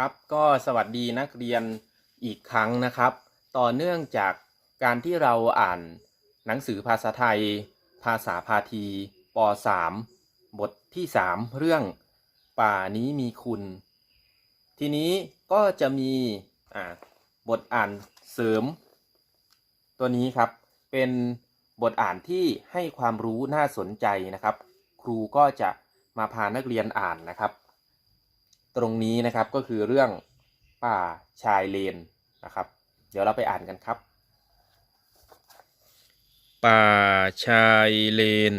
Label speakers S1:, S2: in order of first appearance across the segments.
S1: ครับก็สวัสดีนักเรียนอีกครั้งนะครับ ต่อเนื่องจากการที่เราอ่านหนังสือภาษาไทย ภาษาพาทีป .3 บทที่ 3 เรื่องป่านี้มีคุณ ทีนี้ก็จะมีบทอ่านเสริม ตัวนี้ครับเป็นบทอ่านที่ให้ความรู้น่าสนใจนะครับ ครูก็จะมาพานักเรียนอ่านนะครับ ตรงนี้นะครับก็คือเรื่องป่าชายเลนนะครับ เดี๋ยวเราไปอ่านกันครับ ป่าชายเลน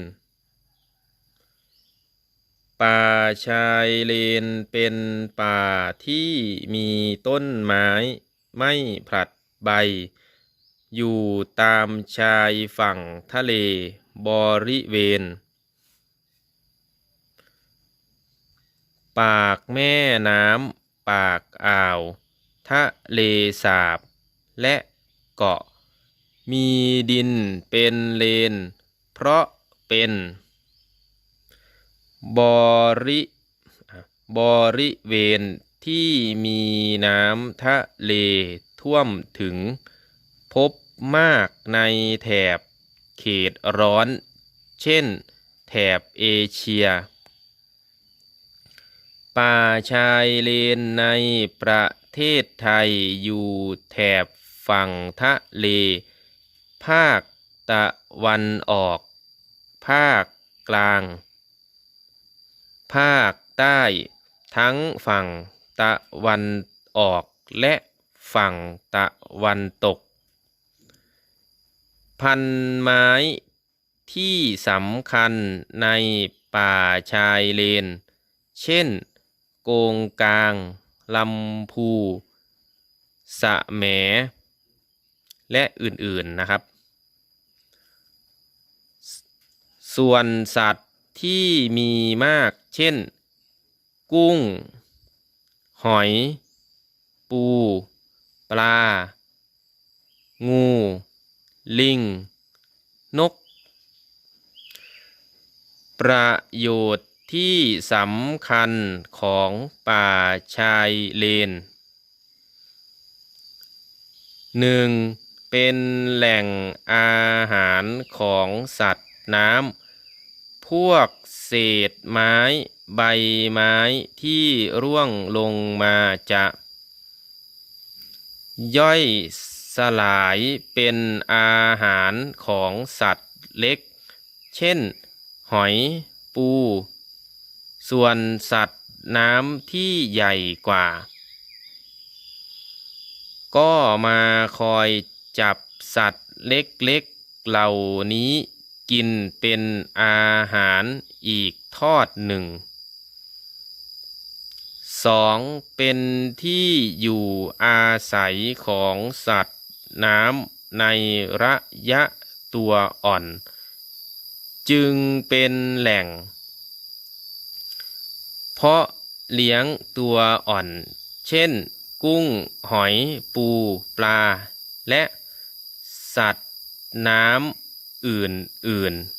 S1: ป่าชายเลนเป็นป่าที่มีต้นไม้ไม่ผลัดใบ อยู่ตามชายฝั่งทะเลบริเวณ ปากแม่น้ำ ปากอ่าว ทะเลสาบ และเกาะ มีดินเป็นเลน เพราะเป็น บริบริเวณที่มีน้ำทะเลท่วมถึง พบมากในแถบเขตร้อน เช่น แถบเอเชีย ป่าชายเลนในประเทศไทยอยู่แถบฝั่งทะเล ภาคตะวันออก ภาคกลาง ภาคใต้ ทั้งฝั่งตะวันออกและฝั่งตะวันตก พันไม้ที่สำคัญในป่าชายเลน เช่น โกงกลางลำพูสะแหม และอื่นๆนะครับ ส่วนสัตว์ที่มีมากเช่น กุ้ง หอย ปู ปลา งู ลิง นก ประโยชน์ ที่สำคัญของป่าชายเลนหนึ่งเป็นแหล่งอาหารของสัตว์น้ำ พวกเศษไม้ใบไม้ที่ร่วงลงมาจะ ย่อยสลายเป็นอาหารของสัตว์เล็ก เช่น หอยปู ส่วนสัตว์น้ำที่ใหญ่กว่า ก็มาคอยจับสัตว์เล็กๆเหล่านี้กินเป็นอาหารอีกทอดหนึ่งสองเป็นที่อยู่อาศัยของสัตว์น้ำในระยะตัวอ่อน จึงเป็นแหล่ง เพราะเลี้ยงตัวอ่อน เช่น กุ้ง หอย ปู ปลา และสัตว์ น้ำอื่นๆ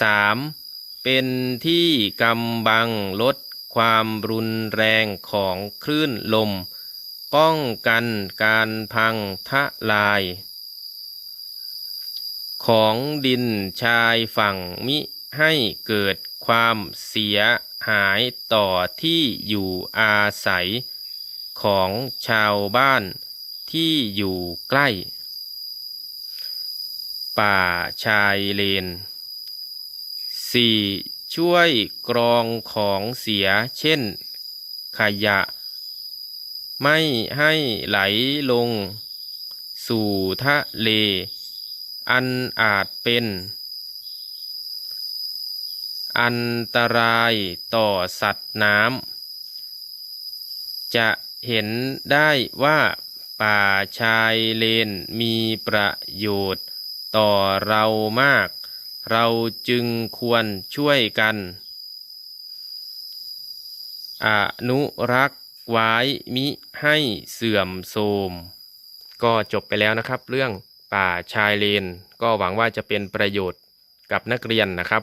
S1: 3. เป็นที่กำบังลดความรุนแรงของคลื่นลม ป้องกันการพังทะลาย ของดินชายฝั่งมิ ให้เกิดความเสียหายต่อที่อยู่อาศัยของชาวบ้านที่อยู่ใกล้ ป่าชายเลน 4. ช่วยกรองของเสียเช่น ขยะ ไม่ให้ไหลลง สู่ทะเล อันอาจเป็น อันตรายต่อสัตว์น้ำจะเห็นได้ว่าป่าชายเลนมีประโยชน์ต่อเรามาก เราจึงควรช่วยกัน อนุรักษ์ไว้มิให้เสื่อมโทรมก็จบไปแล้วนะครับ เรื่องป่าชายเลน ก็หวังว่าจะเป็นประโยชน์กับนักเรียนนะครับ